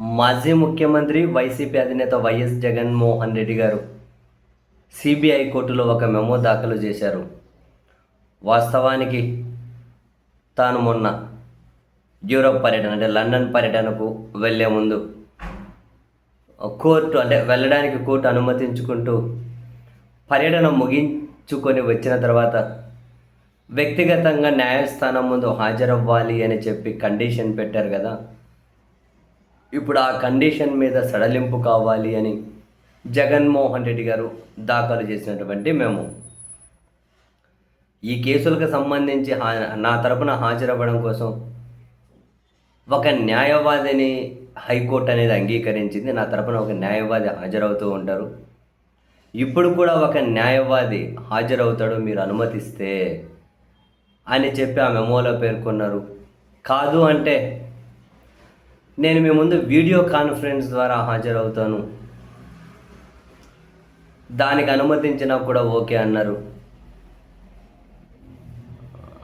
మాజీ ముఖ్యమంత్రి వైసీపీ అధినేత వైఎస్ జగన్మోహన్ రెడ్డి గారు సిబిఐ కోర్టులో ఒక మెమో దాఖలు చేశారు. వాస్తవానికి తాను మొన్న యూరోప్ పర్యటన అంటే లండన్ పర్యటనకు వెళ్ళే ముందు కోర్టు అంటే వెళ్ళడానికి కోర్టు అనుమతించుకుంటూ పర్యటన ముగించుకొని వచ్చిన తర్వాత వ్యక్తిగతంగా న్యాయస్థానం ముందు హాజరవ్వాలి అని చెప్పి కండిషన్ పెట్టారు కదా. ఇప్పుడు ఆ కండిషన్ మీద సడలింపు కావాలి అని జగన్మోహన్ రెడ్డి గారు దాఖలు చేసినటువంటి మేము. ఈ కేసులకు సంబంధించి నా తరపున హాజరవ్వడం కోసం ఒక న్యాయవాదిని హైకోర్టు అనేది అంగీకరించింది. నా తరపున ఒక న్యాయవాది హాజరవుతూ ఉంటారు. ఇప్పుడు కూడా ఒక న్యాయవాది హాజరవుతాడు మీరు అనుమతిస్తే అని చెప్పి ఆ మెమోలో పేర్కొన్నారు. కాదు అంటే నేను మీ ముందు వీడియో కాన్ఫరెన్స్ ద్వారా హాజరవుతాను. దానికి అనుమతించినా కూడా ఓకే అన్నారు.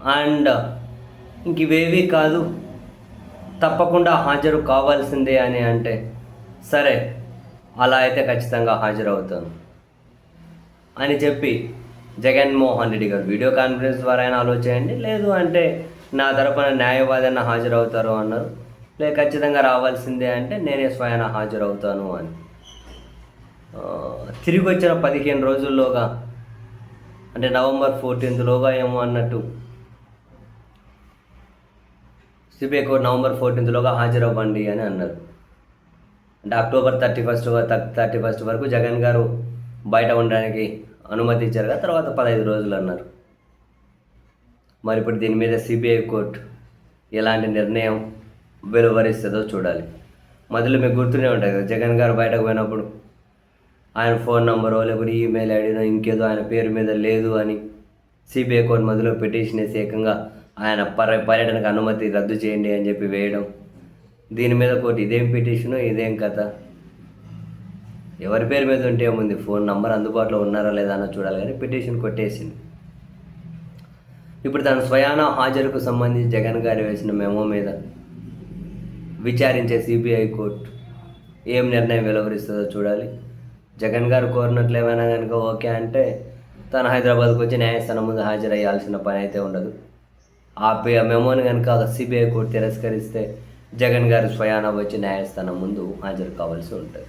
అండ్ ఇంక ఇవేవి కాదు. తప్పకుండా హాజరు కావాల్సిందే అని అంటే సరే అలా అయితే ఖచ్చితంగా హాజరవుతాను. అని చెప్పి జగన్మోహన్ రెడ్డి గారు వీడియో కాన్ఫరెన్స్ ద్వారా అయినా ఆలోచించండి. లేదు అంటే నా తరపున న్యాయవాదన హాజరవుతారు అన్నారు. లేదు ఖచ్చితంగా రావాల్సిందే అంటే నేనే స్వయాన హాజరవుతాను అని. తిరిగి వచ్చిన పదిహేను రోజుల్లోగా అంటే నవంబర్ ఫోర్టీన్త్లోగా ఏమో అన్నట్టు సిబిఐ కోర్టు నవంబర్ ఫోర్టీన్త్లోగా హాజరవ్వండి అని అన్నారు. అంటే October thirty first thirty first వరకు జగన్ గారు బయట ఉండడానికి అనుమతి ఇచ్చారు కదా తర్వాత పదహైదు రోజులు అన్నారు. మరి ఇప్పుడు దీని మీద సిబిఐ కోర్టు ఎలాంటి నిర్ణయం వెలువరిస్తుందో చూడాలి. మొదలు మీకు గుర్తునే ఉంటాయి కదా జగన్ గారు బయటకు పోయినప్పుడు ఆయన ఫోన్ నంబరో లేకపోతే ఈమెయిల్ ఐడినో ఇంకేదో ఆయన పేరు మీద లేదు అని సిబిఐ కోర్టు మధ్యలో పిటిషన్ వేసి ఏకంగా ఆయన పర్య పర్యటనకు అనుమతి రద్దు చేయండి అని చెప్పి వేయడం. దీని మీద కోర్టు ఇదేం పిటిషను ఇదేం కథ? ఎవరి పేరు మీద ఉంటే ఏముంది? ఫోన్ నంబర్ అందుబాటులో ఉన్నారా లేదా అన్న చూడాలి కానీ పిటిషన్ కొట్టేసింది. ఇప్పుడు తన స్వయాన హాజరుకు సంబంధించి జగన్ గారు వేసిన మెమో మీద విచారించే సిబిఐ కోర్టు ఏం నిర్ణయం వెలువరిస్తుందో చూడాలి. జగన్ గారు కోరినట్లు ఏమైనా కనుక ఓకే అంటే తను హైదరాబాద్కు వచ్చి న్యాయస్థానం ముందు హాజరయ్యాల్సిన పని అయితే ఉండదు. ఆ పే మెమోని కనుక సిబిఐ కోర్టు తిరస్కరిస్తే జగన్ గారు స్వయాన వచ్చి న్యాయస్థానం ముందు హాజరు కావాల్సి ఉంటుంది.